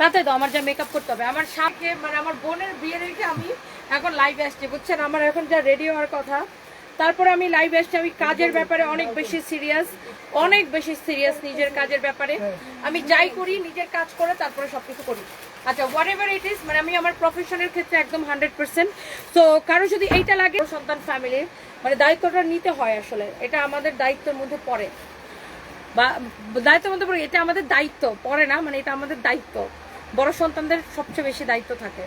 তাতে তো আমার যা মেকআপ করতে হবে। আমার সাথে মানে আমার বোনের বিয়ে রেখে আমি এখন লাইভে আসছি, বুঝছেন? আমার এখন যা রেডি হওয়ার কথা। তারপরে আমি লাইভে আসছি, আমি কাজের ব্যাপারে অনেক বেশি সিরিয়াস অনেক বেশি সিরিয়াস নিজের কাজের ব্যাপারে। আমি যাই করি, নিজের কাজ করে, তারপরে সব কিছু করি। আচ্ছা হোয়াট এভার ইট ইজ মানে আমি আমার প্রফেশনের ক্ষেত্রে একদম হান্ড্রেড পার্সেন্ট তো কারও যদি এইটা লাগে, সন্তান ফ্যামিলির মানে দায়িত্বটা নিতে হয় আসলে। এটা আমাদের দায়িত্বের মধ্যে পড়ে। বা, দায়িত্বের মধ্যে পড়ে, এটা আমাদের দায়িত্ব, পড়ে না মানে এটা আমাদের দায়িত্ব। বড় সন্তানদের সবচেয়ে বেশি দায়িত্ব থাকে।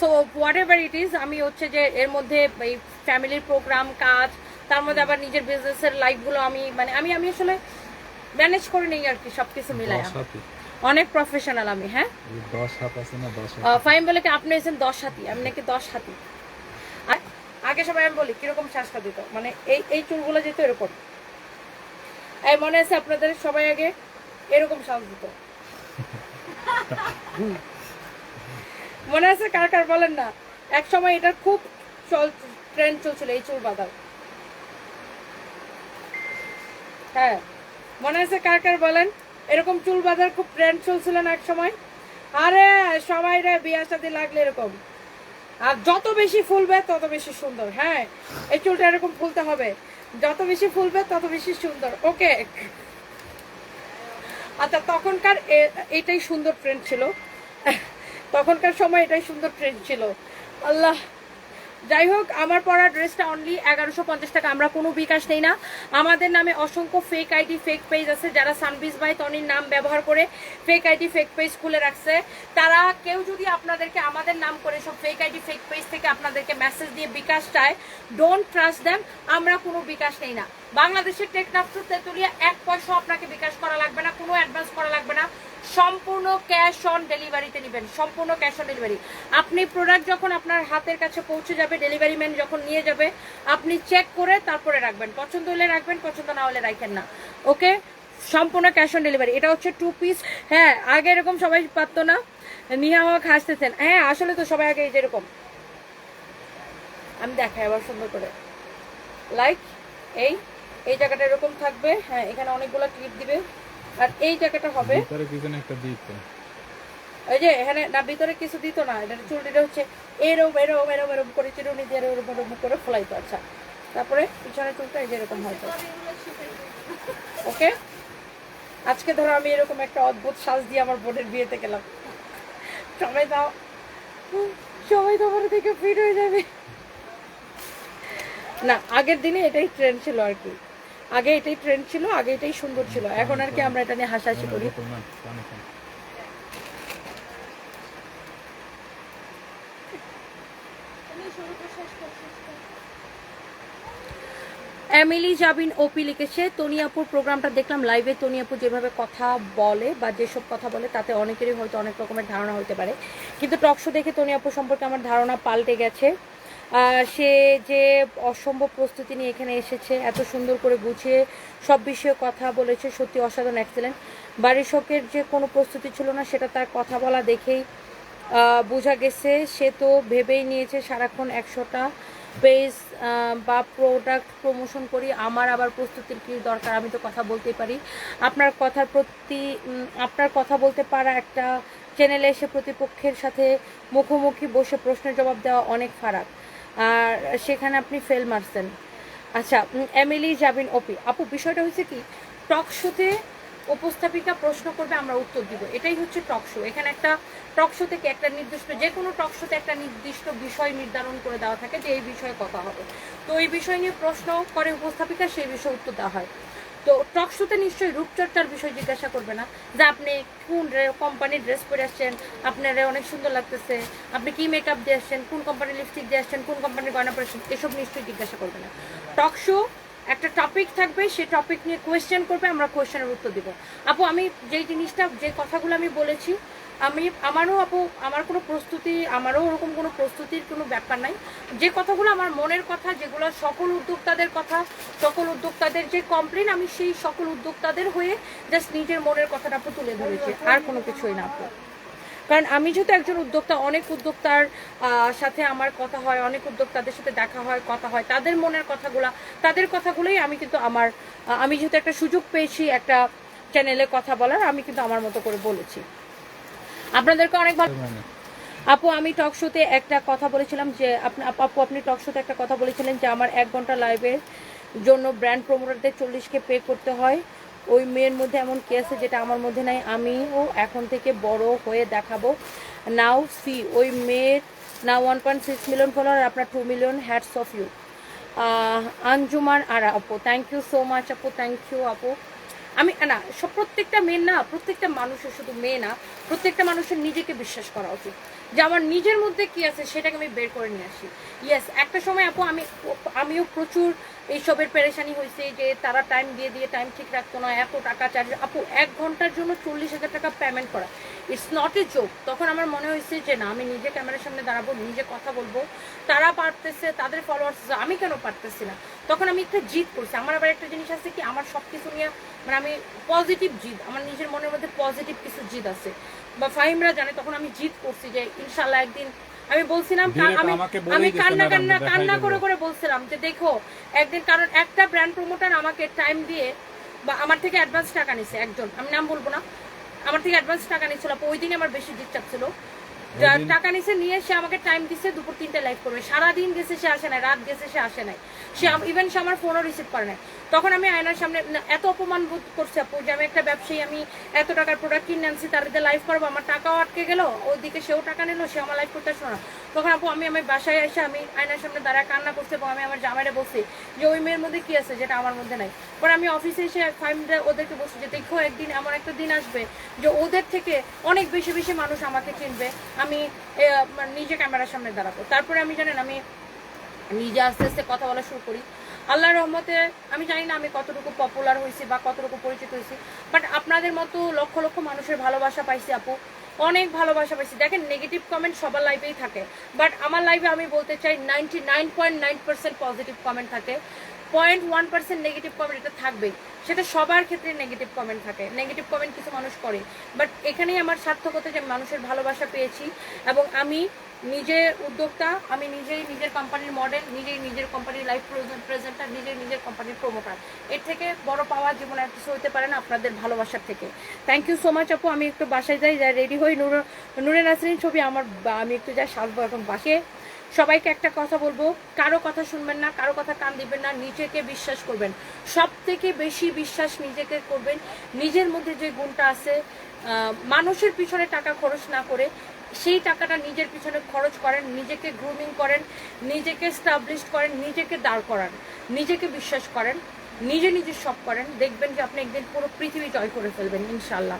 So whatever it is আমি হচ্ছে যে এর মধ্যে এই ফ্যামিলির প্রোগ্রাম কাজ তার মধ্যে আবার নিজের বিজনেসের লাইফগুলো আমি মানে আমি আমি আসলে ম্যানেজ করে নেই আর কি সব কিছু মিলাই অনেক প্রফেশনাল আমি হ্যাঁ? দশ হাত আছে না দশ আহ, বলে কি আপনি এসেছেন দশ হাতি আমি নাকি দশ হাতি। আগে সবাই আমি বলি কীরকম শ্বাসটা দিত? মানে এই এই চুলগুলো যেত এরকম। এই মনে আছে আপনাদের সবাই আগে এরকম শ্বাস দিত। মনে আছে কার কার? বলেন না। এক সময় এটা খুব চল ট্রেন্ড চলছিল, এই চুল বাঁধার হ্যাঁ মনে আছে কার কার বলেন? এরকম চুল বাঁধার খুব ট্রেন্ড চলছিল না এক সময় আরে, সবাই রে, বিয়ে সাথে লাগলে এরকম। আর যত বেশি ফুলবে, তত বেশি সুন্দর। হ্যাঁ এই চুলটা এরকম ফুলতে হবে। যত বেশি ফুলবে, তত বেশি সুন্দর। ওকে। আচ্ছা তখনকার এটাই সুন্দর ট্রেন্ড ছিল। তখনকার সময় এটাই সুন্দর ট্রেন্ড ছিল। আল্লাহ যাই হোক আমার পরা ড্রেসটা অনলি এগারোশো পঞ্চাশ টাকা, আমরা কোনো বিকাশ নেই না। আমাদের নামে অসংখ্য ফেক আইডি ফেক পেজ আছে, যারা সানবিজ বাই তনির নাম ব্যবহার করে ফেক আইডি ফেক পেজ খুলে রাখছে। তারা কেউ যদি আপনাদেরকে আমাদের নাম করে সব ফেক আইডি ফেক পেজ থেকে আপনাদেরকে মেসেজ দিয়ে বিকাশ চায় ডোন্ট ট্রাস্ট দেম আমরা কোনো বিকাশ নেই না। বাংলাদেশের টেকনাফটু তেতুলিয়া, এক পয়সা আপনাকে বিকাশ করা লাগবে না, কোনো অ্যাডভান্স করা লাগবে না। সম্পূর্ণ ক্যাশ অন ডেলিভারিতে নেবেন, সম্পূর্ণ ক্যাশ অন ডেলিভারি আপনি প্রোডাক্ট যখন আপনার হাতের কাছে পৌঁছে যাবে ডেলিভারি ম্যান যখন নিয়ে যাবে, আপনি চেক করে তারপরে রাখবেন। পছন্দ হলে রাখবেন, পছন্দ না হলে রাখেন না। ওকে সম্পূর্ণ ক্যাশ অন ডেলিভারি এটা হচ্ছে টু পিস হ্যাঁ আগে এরকম সবাই পারতো না। নিহা হক হাসতেছেন। হ্যাঁ আসলে তো সবাই আগে যেরকম আমি দেখাই আবার সুন্দর করে। লাইক এই এই জায়গাটা এরকম থাকবে। হ্যাঁ এখানে অনেকগুলো ক্লিপ দিবে। আর এই জায়গাটা হবে। ভিতরে পিছনে একটা দিক ওই যে এখানে না ভিতরে কিছু দিত না এটা চুলটিটা হচ্ছে এরম এরম এরম এরম করে চিরুনি দিয়ে এরম এরম করে ফোলাইতো আচ্ছা। তারপরে পিছনে চুলটা এই যে এরকম হয়তো ওকে? আজকে ধরো আমি এরকম একটা অদ্ভুত সাজ দিয়ে আমার বোনের বিয়েতে গেলাম। সবাই দাও। সবাই তো আমার থেকে ফিট হয়ে যাবে। না আগের দিনে এটাই ট্রেন্ড ছিল আর কি। আগে এটাই ট্রেন্ড ছিল, আগে এটাই সুন্দর ছিল। এখন আর কি আমরা এটা নিয়ে হাসাহাসি করি। এমিলি জাবিন ওপি লিখেছে, তনিয়াপুর প্রোগ্রামটা দেখলাম লাইভে তনিয়াপুর যেভাবে কথা বলে বা যেসব কথা বলে, তাতে অনেকেরই হয়তো অনেক রকমের ধারণা হতে পারে। কিন্তু টকশো দেখে তনিয়াপুর সম্পর্কে আমার ধারণা পাল্টে গেছে। সে যে অসম্ভব প্রস্তুতি নিয়ে এখানে এসেছে, এত সুন্দর করে গুছিয়ে সব বিষয়ে কথা বলেছে, সত্যি অসাধারণ অ্যাক্সিলেন্ট বাড়ির শোকের যে কোনো প্রস্তুতি ছিল না, সেটা তার কথা বলা দেখেই বোঝা গেছে। সে তো ভেবেই নিয়েছে সারাক্ষণ একশোটা পেজ বা প্রোডাক্ট প্রমোশন করি, আমার আবার প্রস্তুতির কী দরকার, আমি তো কথা বলতেই পারি। আপনার কথার প্রতি আপনার কথা বলতে পারা একটা চ্যানেলে এসে প্রতিপক্ষের সাথে মুখোমুখি বসে প্রশ্নের জবাব দেওয়া অনেক ফারাক। আর সেখানে আপনি ফেল মারছেন আচ্ছা এমএলএ যাবেন ওপি আপু, বিষয়টা হচ্ছে কি? টক শোতে উপস্থাপিকা প্রশ্ন করবে, আমরা উত্তর দিব। এটাই হচ্ছে টক শো এখানে একটা টক শো থেকে একটা নির্দিষ্ট যে কোনো টক শোতে একটা নির্দিষ্ট বিষয় নির্ধারণ করে দেওয়া থাকে যে এই বিষয়ে কথা হবে। তো এই বিষয় নিয়ে প্রশ্ন করে উপস্থাপিকা, সেই বিষয়ে উত্তর দেওয়া হয়। তো টক শোতে নিশ্চয়ই রূপচর্চার বিষয় জিজ্ঞাসা করবে না। যে আপনি কোন কোম্পানির ড্রেস পরে আসছেন, আপনার অনেক সুন্দর লাগতেছে, আপনি কি মেকআপ দিয়ে আসছেন, কোন কোম্পানির লিপস্টিক দিয়ে আসছেন, কোন কোম্পানির গয়না পরে আসছেন, এসব নিশ্চয়ই জিজ্ঞাসা করবে না। টক শো একটা টপিক থাকবে, সে টপিক নিয়ে কোয়েশ্চেন করবে, আমরা কোয়েশ্চেনের উত্তর দেবো। আপু, আমি যেই জিনিসটা, যে কথাগুলো আমি বলেছি আমি, আমারও আপু, আমার কোনো প্রস্তুতি, আমারও ওরকম কোনো প্রস্তুতির কোনো ব্যাপার নাই। যে কথাগুলো আমার মনের কথা, যেগুলো সকল উদ্যোক্তাদের কথা, সকল উদ্যোক্তাদের যে কমপ্লেন আমি সেই সকল উদ্যোক্তাদের হয়ে জাস্ট নিজের মনের কথাটা আপু তুলে ধরেছি, আর কোনো কিছুই না আপু। কারণ আমি যেহেতু একজন উদ্যোক্তা, অনেক উদ্যোক্তার সাথে আমার কথা হয়, অনেক উদ্যোক্তাদের সাথে দেখা হয়, কথা হয়, তাদের মনের কথাগুলা, তাদের কথাগুলোই আমি কিন্তু আমার আমি যেহেতু একটা সুযোগ পেয়েছি একটা চ্যানেলে কথা বলার, আমি কিন্তু আমার মতো করে বলেছি। আপনাদেরকে অনেক ভালো আপু, আমি টক শোতে একটা কথা বলেছিলাম যে আপু আপনি টক শোতে একটা কথা বলেছিলেন যে আমার এক ঘণ্টা লাইভের জন্য ব্র্যান্ড প্রমোটারদের চল্লিশকে পে করতে হয়। ওই মেয়ের মধ্যে এমন কি আছে যেটা আমার মধ্যে নাই, আমিও এখন থেকে বড় হয়ে দেখাবো। নাও সি ওই মেয়ের না one point six million follower আপনার two million hats off you Anjuman আর, আপু থ্যাংক ইউ সো মাচ আপু থ্যাংক ইউ আপু। আমি, না, সব প্রত্যেকটা মেয়ে না, প্রত্যেকটা মানুষের শুধু মেয়ে না, প্রত্যেকটা মানুষের নিজেকে বিশ্বাস করা উচিত। যে আমার নিজের মধ্যে কি আছে সেটাকে আমি বের করে নিয়ে আসি। ইয়েস একটা সময় আপু আমি, আমিও প্রচুর এইসবের পেরেশানি হয়েছে যে তারা টাইম দিয়ে দিয়ে টাইম ঠিক রাখতো না, এত টাকা চার্জ আপু এক ঘণ্টার জন্য চল্লিশ হাজার টাকা পেমেন্ট করা। ইটস নট এ জোক তখন আমার মনে হয়েছে যে, না, আমি নিজে ক্যামেরার সামনে দাঁড়াবো, নিজে কথা বলব। তারা পারতেছে, তাদের ফলোয়ার্স আমি কেন পারতেছি না? তখন আমি একটা জিদ করছি। আমার আবার একটা জিনিস আছে কি আমার সব কিছু নিয়ে মানে আমি পজিটিভ জিদ আমার নিজের মনের মধ্যে পজিটিভ কিছু জিদ আছে। বা ফাহিমরা জানে তখন আমি জিদ করছি যে ইনশাল্লাহ একদিন আমি বলছিলাম আমি আমি কান্না কান্না কান্না করে করে বলছিলাম যে দেখো একদিন কারণ একটা ব্র্যান্ড প্রমোটার আমাকে টাইম দিয়ে বা আমার থেকে অ্যাডভান্স টাকা নিছে একজন আমি নাম বলব না আমার থেকে অ্যাডভান্স টাকা নিচ্ছিল আপু ওই দিনে আমার বেশি ডিস্টার্ব ছিল যা ওই দিন- টাকা নিছে নিয়ে সে আমাকে টাইম দিছে দুপুর তিনটে লাইভ করবে। সারাদিন গেছে সে আসে নাই রাত গেছে সে আসে নাই। সে ইভেন সে আমার ফোনও রিসিভ করে নাই। তখন আমি আয়নার সামনে এত অপমান বোধ করছি আপু যে আমি একটা ব্যবসায়ী আমি এত টাকার প্রোডাক্ট কিনে আনছি তার লাইভ করব আমার টাকাও আটকে গেল ওইদিকে সেও টাকা নিল সে আমার লাইভ করতে আসলো না। তখন আপু আমি আমি বাসায় এসে আমি আয়নার সামনে দাঁড়ায় কান্না করছি এবং আমি আমার জামাইরে বলছি যে ওই মেয়ের মধ্যে কি আছে যেটা আমার মধ্যে নাই? পরে আমি অফিসে এসে ফাইমটা ওদেরকে বলছি যে দেখো একদিন এমন একটা দিন আসবে যে ওদের থেকে অনেক বেশি বেশি মানুষ আমাকে চিনবে আমি মানে নিজে ক্যামেরার সামনে দাঁড়াবো। তারপরে আমি জানেন, আমি নিজে আস্তে আস্তে কথা বলা শুরু করি। আল্লাহ রহমতে আমি জানি না আমি কতটুকু পপুলার হয়েছি বা কতটুকু পরিচিত হয়েছি বাট আপনাদের মতো লক্ষ লক্ষ মানুষের ভালোবাসা পাইছি আপু। অনেক ভালোবাসা পাইছি। দেখেন নেগেটিভ কমেন্ট সবার লাইফেই থাকে। বাট আমার লাইফে আমি বলতে চাই ninety nine point nine percent positive comment থাকে। Point one percent negative comment এটা থাকবেই। সেটা সবার ক্ষেত্রে নেগেটিভ কমেন্ট থাকে। নেগেটিভ কমেন্ট কিছু মানুষ করে। বাট এখানেই আমার সার্থকতা যে মানুষের ভালোবাসা পেয়েছি এবং আমি নিজে উদ্যোক্তা, আমি নিজেই নিজের কোম্পানির মডেল নিজেই নিজের কোম্পানির লাইফ প্রেজেন্টার নিজেই নিজের কোম্পানির প্রমোটার এর থেকে বড় পাওয়া জীবনে আর কিছু হতে পারে না আপনাদের ভালোবাসার থেকে। থ্যাংক ইউ সো মাচ আপু। আমি একটু বাসায় যাই যাই রেডি হই। নূর নাসরিন ছবি আমার আমি একটু যাই, সাজবো এখন বাসে সবাইকে একটা কথা বলব, কারও কথা শুনবেন না, কারও কথা কান দিবেন না, নিজেকে বিশ্বাস করবেন। সব থেকে বেশি বিশ্বাস নিজেকে করবেন, নিজের মধ্যে যে গুণটা আছে মানুষের পিছনে টাকা খরচ না করে সেই টাকাটা নিজের পিছনে খরচ করেন, নিজেকে গ্রুমিং করেন, নিজেকে স্টাবলিশ করেন, নিজেকে দাঁড় করান, নিজেকে বিশ্বাস করেন, নিজে নিজে সব করেন। দেখবেন যে আপনি একদিন পুরো পৃথিবী জয় করে ফেলবেন ইনশাল্লাহ